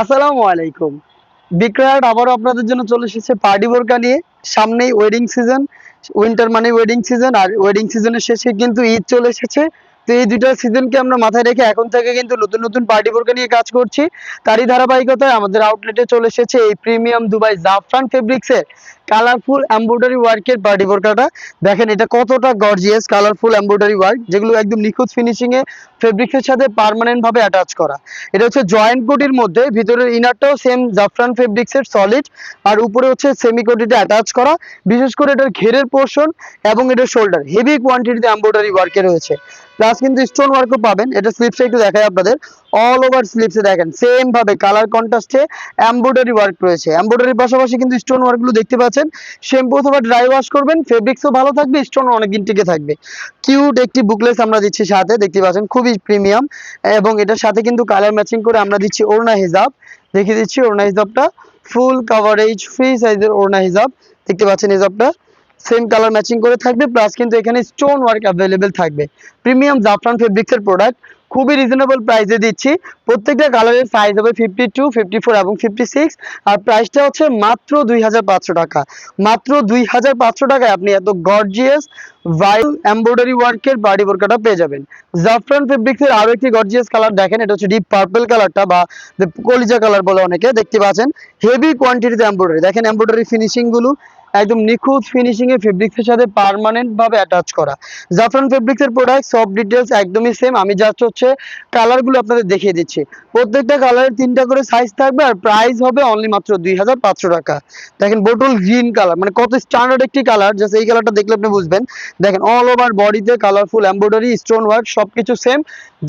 আসসালামু আলাইকুম। বিক্রয়াট আবারও আপনাদের জন্য চলে এসেছে পার্টি বোরকা নিয়ে। সামনেই ওয়েডিং সিজন উইন্টার মানে ওয়েডিং সিজন আর ওয়েডিং সিজনের শেষে কিন্তু ঈদ চলে এসেছে। তো এই দুটো সিজনকে আমরা মাথায় রেখে এখন থেকে কিন্তু নতুন নতুন পার্টি বোরকা নিয়ে কাজ করছি। তারই ধারাবাহিকতায় আমাদের আউটলেটে চলে এসেছে এই প্রিমিয়াম দুবাই জাফরান ফেব্রিক্সের কালারফুল এমব্রয়ডারি ওয়ার্কের পার্টি বোরকাটা। দেখেন এটা কতটা গর্জিয়াস কালারফুল এমব্রয়ডারি ওয়ার্ক যেগুলো একদম নিখুঁত ফিনিশিং এ ফেব্রিক্সের সাথে ভাবে অ্যাটাচ করা। এটা হচ্ছে জয়েন্ট কোটির মধ্যে, ভিতরের ইনারটাও সেম জাফরান ফেব্রিক্সের সলিড আর উপরে হচ্ছে সেমি কোটিটা অ্যাটাচ করা। বিশেষ করে এটার ঘেরের পোর্শন এবং এটার শোল্ডার হেভি কোয়ান্টিটিতে এমব্রয়ডারি ওয়ার্কে রয়েছে। প্লাস কিন্তু স্টোন ওয়ার্কও পাবেন, এটা স্লিপসে একটু দেখাই আপনাদের। অল ওভার স্লিপসে দেখেন সেম ভাবে কালার কন্ট্রাস্টে এমব্রয়ডারি ওয়ার্ক রয়েছে। এমব্রয়ডারির পাশাপাশি কিন্তু স্টোন ওয়ার্কগুলো দেখতে পাচ্ছেন শ্যাম্পু অথবা ড্রাই ওয়াশ করবেন ফেব্রিক্সও ভালো থাকবে স্টোন অনেকদিন টিকে থাকবে। কিউট একটি বুকলেস আমরা দিচ্ছি সাথে, দেখতে পাচ্ছেন, খুবই প্রিমিয়াম এবং এটার সাথে কিন্তু কালার ম্যাচিং করে আমরা দিচ্ছি ওড়না হিজাব। দেখিয়ে দিচ্ছি ওড়না হিজাবটা। ফুল কাভারেজ ফ্রি সাইজের ওড়না হিজাব। দেখতে পাচ্ছেন হিজাবটা। সেম কালার ম্যাচিং করে থাকবে প্লাস কিন্তু এখানে স্টোন ওয়ার্ক অ্যাভেলেবেল থাকবে। প্রিমিয়াম জাফরান ফেব্রিক্সের প্রোডাক্ট খুবই রিজনেবল প্রাইসে দিচ্ছি। প্রত্যেকটা কালারের সাইজ হবে ফিফটি টু ফিফটি ফোর এবং ফিফটি সিক্স আর প্রাইসটা হচ্ছে মাত্র দুই হাজার পাঁচশো টাকা। মাত্র দুই হাজার পাঁচশো টাকায় আপনি এত গর্জিয়াস ভাইল এমব্রয়ডারি ওয়ার্কের বাড়ি বোরকাটা পেয়ে যাবেন। জাফরান ফেব্রিক্সের আরও একটি গর্জিয়াস কালার দেখেন, এটা হচ্ছে ডিপ পার্পল কালারটা বা কলিজা কালার বলে অনেকে দেখতে পাচ্ছেন। হেভি কোয়ান্টিটিতে এমব্রয়ডারি দেখেন এমব্রয়ডারি ফিনিশিংগুলো। একদম নিখুঁত ফিনিশিং এ ফেব্রিক্সের সাথে পার্মানেন্ট ভাবে অ্যাটাচ করা। জাফরান ফেব্রিক্সের প্রোডাক্ট সব ডিটেলস একদমই সেম আমি জাস্ট হচ্ছে কালারগুলো আপনাদের দেখিয়ে দিচ্ছি। প্রত্যেকটা কালারের তিনটা করে সাইজ থাকবে আর প্রাইস হবে অনলি মাত্র দুই হাজার পাঁচশো টাকা। দেখেন বোটল গ্রিন কালার মানে কত স্ট্যান্ডার্ড একটি কালার জাস্ট এই কালারটা দেখলে আপনি বুঝবেন। দেখেন অল ওভার বডিতে কালারফুল এমব্রয়ডারি স্টোন ওয়ার্ক সবকিছু সেম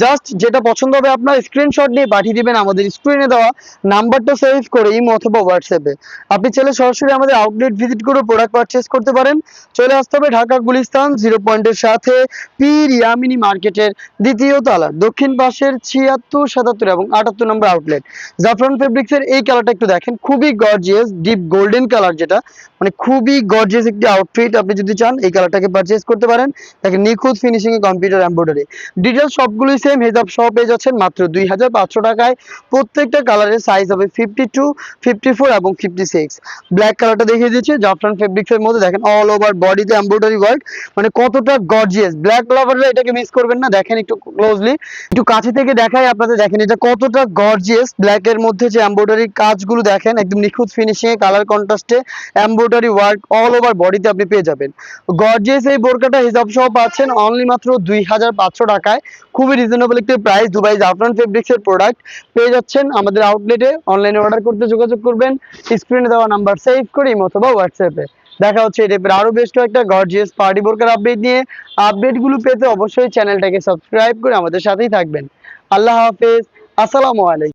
জাস্ট যেটা পছন্দ হবে আপনার স্ক্রিনশট নিয়ে পাঠিয়ে দিবেন আমাদের স্ক্রিনে দেওয়া নাম্বারটা সেভ করে ইমো অথবা হোয়াটসঅ্যাপে আপনি চাইলে সরাসরি আমাদের আউটলেট ভিজিট করে প্রোডাক্ট পারচেস করতে পারেন। চলে আসতে হবে ঢাকা গুলিস্তান জিরো পয়েন্টের সাথে পীর ইয়ামিনী মার্কেটের দ্বিতীয় তলা, দক্ষিণ পাশের ছিয়াত্তর, সাতাত্তর এবং আটাত্তর নম্বর আউটলেট জাফরান ফেব্রিক্সের এই কালারটা একটু দেখেন, খুবই গর্জিয়াস ডিপ গোল্ডেন কালার যেটা মানে খুবই গর্জিয়াস একটি আউটফিট আপনি যদি চান, এই কালারটাকে পারচেস করতে পারেন। দেখেন, নিখুঁত ফিনিশিং এ কম্পিউটার এমব্রয়ডারি ডিটেলস সবগুলোই সেম হেজাব সহ পেয়ে যাচ্ছেন মাত্র দুই হাজার পাঁচশো টাকায়। প্রত্যেকটা কালারের সাইজ হবে ফিফটি টু ফিফটি ফোর এবং ফিফটি সিক্স ব্ল্যাক কালারটা দেখিয়ে দিচ্ছি জাফরান ফেব্রিক্স এর মধ্যে দেখেন অল ওভার বডিতে এমব্রয়ডারি ওয়ার্ক মানে কতটা গর্জিয়াস ব্ল্যাক লাভাররা এটাকে মিস করবেন না, দেখেন একটু ক্লোজলি একটু কাছে থেকে দেখাই আপনাদের, দেখেন এটা কতটা গর্জিয়াস ব্ল্যাক এর মধ্যে যে এমব্রয়ডারি কাজগুলো দেখেন, একদম নিখুঁত ফিনিশিং কালার কন্ট্রাস্টে এমব্রয়ডারি ওয়ার্ক অল ওভার বডিতে আপনি পেয়ে যাবেন। গর্জিয়াস এই বোরকাটা হিসাব সহ পাচ্ছেন অনলি মাত্র দুই হাজার পাঁচশো টাকায়। খুবই রিজনেবল একটি প্রাইস দুবাই জাফরান ফেব্রিক্স এর প্রোডাক্ট পেয়ে যাচ্ছেন আমাদের আউটলেটে অনলাইনে অর্ডার করতে যোগাযোগ করবেন। স্ক্রিনে দেওয়া নাম্বার সেভ করে অথবা হোয়াটসঅ্যাপে দেখা হচ্ছে এই টাইপের আরও বেশ একটা গর্জিয়াস পার্টি বোরকার আপডেট নিয়ে। আপডেটগুলো পেতে অবশ্যই চ্যানেলটাকে সাবস্ক্রাইব করে আমাদের সাথেই থাকবেন। আল্লাহ হাফেজ। আসসালামু আলাইকুম।